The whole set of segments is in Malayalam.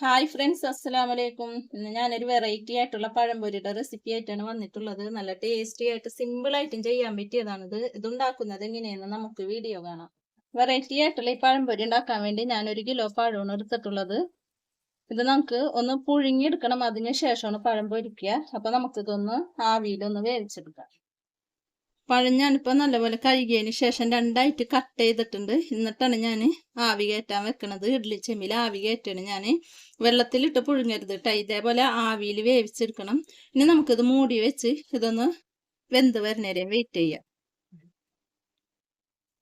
ഹായ് ഫ്രണ്ട്സ് അസ്സലാമു വലൈക്കും ഇന്ന് ഞാനൊരു വെറൈറ്റി ആയിട്ടുള്ള പഴംപൊരിയുടെ റെസിപ്പി ആയിട്ടാണ് വന്നിട്ടുള്ളത്. നല്ല ടേസ്റ്റി ആയിട്ട് സിമ്പിൾ ആയിട്ടും ചെയ്യാൻ പറ്റിയതാണിത്. ഇതുണ്ടാക്കുന്നത് എങ്ങനെയെന്ന് നമുക്ക് വീഡിയോ കാണാം. വെറൈറ്റി ആയിട്ടുള്ള ഈ പഴംപൊരി ഉണ്ടാക്കാൻ വേണ്ടി ഞാൻ ഒരു കിലോ പഴമാണ് എടുത്തിട്ടുള്ളത്. ഇത് നമുക്ക് ഒന്ന് പുഴുങ്ങിയെടുക്കണം. അതിന് ശേഷമാണ് പഴം പൊരിക്കുക. അപ്പൊ നമുക്കിതൊന്ന് ആവിയിലൊന്ന് വേവിച്ചെടുക്കാം. പഴം ഞാനിപ്പോൾ നല്ലപോലെ കഴുകിയതിന് ശേഷം രണ്ടായിട്ട് കട്ട് ചെയ്തിട്ടുണ്ട്. എന്നിട്ടാണ് ഞാൻ ആവി കയറ്റാൻ വെക്കണത്. ഇഡ്ലി ചെമ്മിൽ ആവി കയറ്റാണ് ഞാൻ വെള്ളത്തിലിട്ട് പുഴുങ്ങരുത് കേട്ടോ ഇതേപോലെ ആവിയിൽ വേവിച്ചെടുക്കണം. ഇനി നമുക്കിത് മൂടി വെച്ച് ഇതൊന്ന് വെന്ത് വരുന്നേരെ വെയിറ്റ് ചെയ്യാം.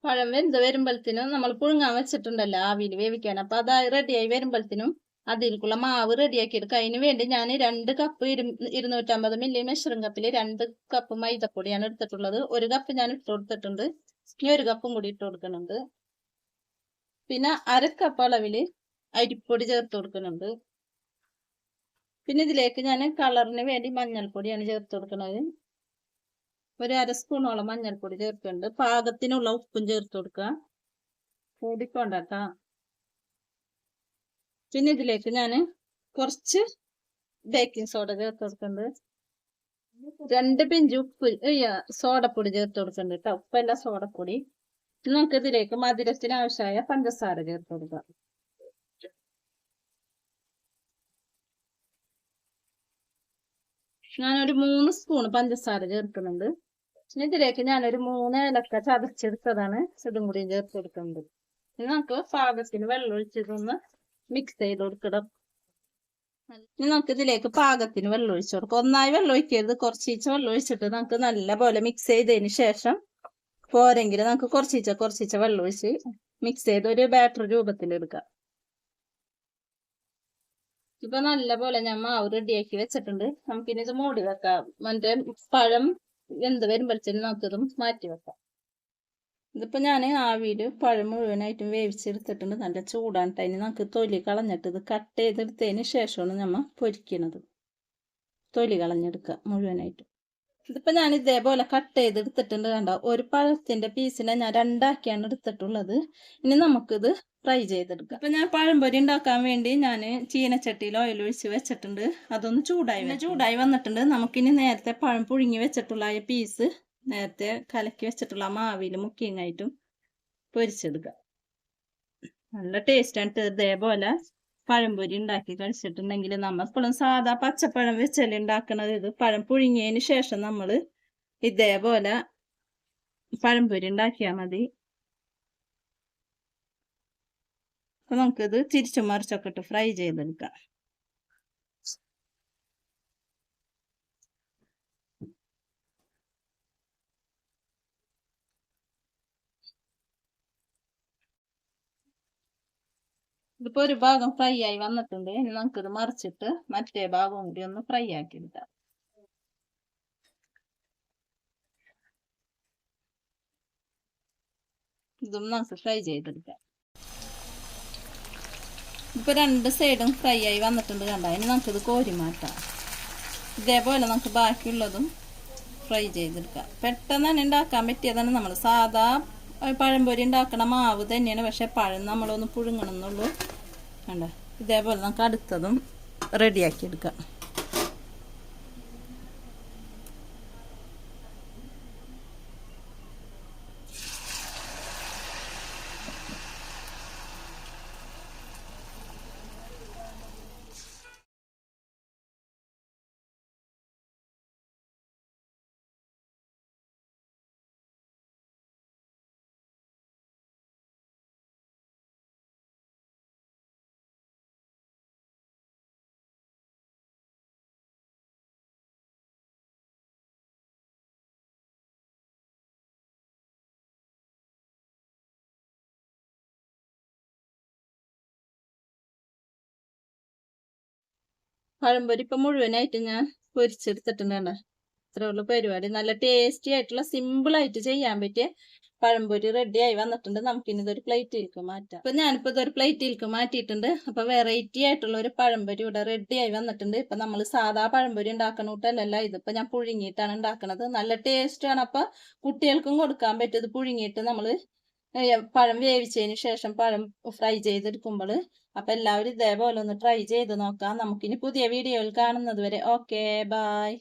പഴം വെന്ത് വരുമ്പോഴത്തേനും നമ്മൾ പുഴുങ്ങാൻ വെച്ചിട്ടുണ്ടല്ലോ ആവിയിൽ വേവിക്കാൻ. അപ്പം അത് റെഡിയായി വരുമ്പോഴത്തേനും അതിലേക്കുള്ള മാവ് റെഡിയാക്കി എടുക്കുക അതിന് വേണ്ടി ഞാൻ രണ്ട് കപ്പ് ഇരു ഇരുന്നൂറ്റമ്പത് മില്ലി മെഷറിംഗ് കപ്പിൽ രണ്ട് കപ്പ് മൈദപ്പൊടിയാണ് എടുത്തിട്ടുള്ളത്. ഒരു കപ്പ് ഞാൻ ഇട്ട് കൊടുത്തിട്ടുണ്ട്. ഇനി ഒരു കപ്പും കൂടി ഇട്ട് കൊടുക്കുന്നുണ്ട്. പിന്നെ അര കപ്പ് അളവിൽ അരിപ്പൊടി ചേർത്ത് കൊടുക്കുന്നുണ്ട്. പിന്നെ ഇതിലേക്ക് ഞാൻ കളറിന് വേണ്ടി മഞ്ഞൾപ്പൊടിയാണ് ചേർത്ത് കൊടുക്കുന്നത്. ഒരു അര സ്പൂണോളം മഞ്ഞൾപ്പൊടി ചേർക്കുന്നുണ്ട്. പാകത്തിനുള്ള ഉപ്പും ചേർത്ത് കൊടുക്കുക. കൂടിക്കൊണ്ടാക്കാം പിന്നെ ഇതിലേക്ക് ഞാൻ കുറച്ച് ബേക്കിംഗ് സോഡ ചേർത്ത് കൊടുക്കുന്നുണ്ട് രണ്ട് പിഞ്ച് ഉപ്പ് സോഡപ്പൊടി ചേർത്ത് കൊടുക്കുന്നുണ്ട് കേട്ടോ ഉപ്പല്ല സോഡപ്പൊടി. നമുക്ക് ഇതിലേക്ക് മധുരത്തിന് ആവശ്യമായ പഞ്ചസാര ചേർത്ത് കൊടുക്കാം. ഞാനൊരു മൂന്ന് സ്പൂൺ പഞ്ചസാര ചേർക്കുന്നുണ്ട്. പിന്നെ ഇതിലേക്ക് ഞാനൊരു മൂന്ന് ഏലക്ക ചതച്ചെടുത്തതാണ്. ഇതും കൂടി ചേർത്ത് കൊടുക്കുന്നത് നമുക്ക് പാകത്തിന് വെള്ളം ഒഴിച്ചിട്ടൊന്ന് മിക്സ് ചെയ്ത് കൊടുക്കണം. ഇനി നമുക്ക് ഇതിലേക്ക് പാകത്തിന് വെള്ളം ഒഴിച്ചു കൊടുക്കാം. ഒന്നായി വെള്ളം ഒഴിക്കരുത്. കുറച്ചീച്ച വെള്ളം ഒഴിച്ചിട്ട് നമുക്ക് നല്ല പോലെ മിക്സ് ചെയ്തതിന് ശേഷം പോരെങ്കിൽ നമുക്ക് കുറച്ചീച്ച കുറച്ചീച്ച വെള്ളം ഒഴിച്ച് മിക്സ് ചെയ്ത് ഒരു ബാറ്റർ രൂപത്തിൽ എടുക്കാം. ഇപ്പൊ നല്ല പോലെ ഞാൻ മാവ് റെഡിയാക്കി വെച്ചിട്ടുണ്ട്. നമുക്കിനി ഇത് മൂടി വെക്കാം. മറ്റേ പഴം എന്ത് വരുമ്പോഴത്തേനും നമുക്കിതും മാറ്റി വെക്കാം. ഇതിപ്പോൾ ഞാൻ ആവിയിൽ പഴം മുഴുവനായിട്ടും വേവിച്ചെടുത്തിട്ടുണ്ട്. നല്ല ചൂടാണ് അതിന് നമുക്ക് തൊലി കളഞ്ഞിട്ട് ഇത് കട്ട് ചെയ്തെടുത്തതിന് ശേഷമാണ് നമ്മൾ പൊരിക്കണത്. തൊലി കളഞ്ഞെടുക്കുക മുഴുവനായിട്ട്. ഇതിപ്പോൾ ഞാൻ ഇതേപോലെ കട്ട് ചെയ്തെടുത്തിട്ടുണ്ട് കണ്ടോ? ഒരു പഴത്തിന്റെ പീസിനെ ഞാൻ രണ്ടാക്കിയാണ് എടുത്തിട്ടുള്ളത്. ഇനി നമുക്കിത് ഫ്രൈ ചെയ്തെടുക്കാം. അപ്പം ഞാൻ പഴംപൊരി ഉണ്ടാക്കാൻ വേണ്ടി ഞാൻ ചീനച്ചട്ടിയിൽ ഓയിൽ ഒഴിച്ച് വെച്ചിട്ടുണ്ട്. അതൊന്ന് ചൂടായി ചൂടായി വന്നിട്ടുണ്ട്. നമുക്കിനി നേരത്തെ പഴം പുഴുങ്ങി വെച്ചിട്ടുള്ള പീസ് നേരത്തെ കലക്കി വെച്ചിട്ടുള്ള മാവിൽ മുക്കിയങ്ങായിട്ടും പൊരിച്ചെടുക്കുക നല്ല ടേസ്റ്റാണ് ഇതേപോലെ പഴംപൊരി ഉണ്ടാക്കി കഴിച്ചിട്ടുണ്ടെങ്കിൽ നമ്മൾ എപ്പോഴും സാധാ പച്ചപ്പഴം വെച്ചല്ലേ ഉണ്ടാക്കുന്നത് ഇത് പഴം പുഴുങ്ങിയതിന് ശേഷം നമ്മൾ ഇതേപോലെ പഴംപൊരി ഉണ്ടാക്കിയാൽ മതി. നമുക്കിത് തിരിച്ചു മറിച്ചൊക്കെ ഇട്ട് ഫ്രൈ ചെയ്തെടുക്കാം. ഇതിപ്പോ ഒരു ഭാഗം ഫ്രൈ ആയി വന്നിട്ടുണ്ട്. ഇനി നമുക്ക് ഇത് മറിച്ചിട്ട് മറ്റേ ഭാഗവും കൂടി ഒന്ന് ഫ്രൈ ആക്കി എടുക്കാം. ഇതും നമുക്ക് ഫ്രൈ ചെയ്തെടുക്കാം. ഇപ്പൊ രണ്ട് സൈഡും ഫ്രൈ ആയി വന്നിട്ടുണ്ട് കണ്ട? ഇനി നമുക്ക് ഇത് കോരി മാറ്റാം. ഇതേപോലെ നമുക്ക് ബാക്കിയുള്ളതും ഫ്രൈ ചെയ്തെടുക്കാം. പെട്ടെന്ന് തന്നെ ഉണ്ടാക്കാൻ പറ്റിയതാണ് നമ്മൾ സാധാ പഴംപൊരി ഉണ്ടാക്കണ മാവ് തന്നെയാണ്. പക്ഷെ പഴം നമ്മളൊന്ന് പുഴുങ്ങണം എന്നുള്ളൂ. കണ്ട? ഇതേപോലെ നമുക്ക് അടുത്തതും റെഡിയാക്കി എടുക്കാം. പഴംപൊരി ഇപ്പം മുഴുവനായിട്ട് ഞാൻ പൊരിച്ചെടുത്തിട്ടുണ്ട് കണ്ട ഇത്രേ പരിപാടി. നല്ല ടേസ്റ്റി ആയിട്ടുള്ള സിമ്പിൾ ആയിട്ട് ചെയ്യാൻ പറ്റിയ പഴംപൊരി റെഡി ആയി വന്നിട്ടുണ്ട്. നമുക്കിനി ഇതൊരു പ്ലേറ്റിലേക്ക് മാറ്റാം. അപ്പൊ ഞാനിപ്പോ ഇതൊരു പ്ലേറ്റിലേക്ക് മാറ്റിയിട്ടുണ്ട്. അപ്പൊ വെറൈറ്റി ആയിട്ടുള്ള ഒരു പഴംപൊരി ഇവിടെ റെഡി ആയി വന്നിട്ടുണ്ട്. ഇപ്പൊ നമ്മൾ സാധാ പഴംപൊരി ഉണ്ടാക്കണ കൂട്ടല്ലല്ല. ഇതിപ്പോ ഞാൻ പുഴുങ്ങിയിട്ടാണ് ഉണ്ടാക്കണത്. നല്ല ടേസ്റ്റാണ് അപ്പൊ കുട്ടികൾക്കും കൊടുക്കാൻ പറ്റും ഇത് പുഴുങ്ങിയിട്ട് നമ്മൾ പഴം വേവിച്ചതിന് ശേഷം പഴം ഫ്രൈ ചെയ്തെടുക്കുമ്പോൾ അപ്പൊ എല്ലാവരും ഇതേപോലെ ഒന്ന് ട്രൈ ചെയ്ത് നോക്കാം. നമുക്കിനി പുതിയ വീഡിയോയിൽ കാണുന്നത് വരെ. Okay bye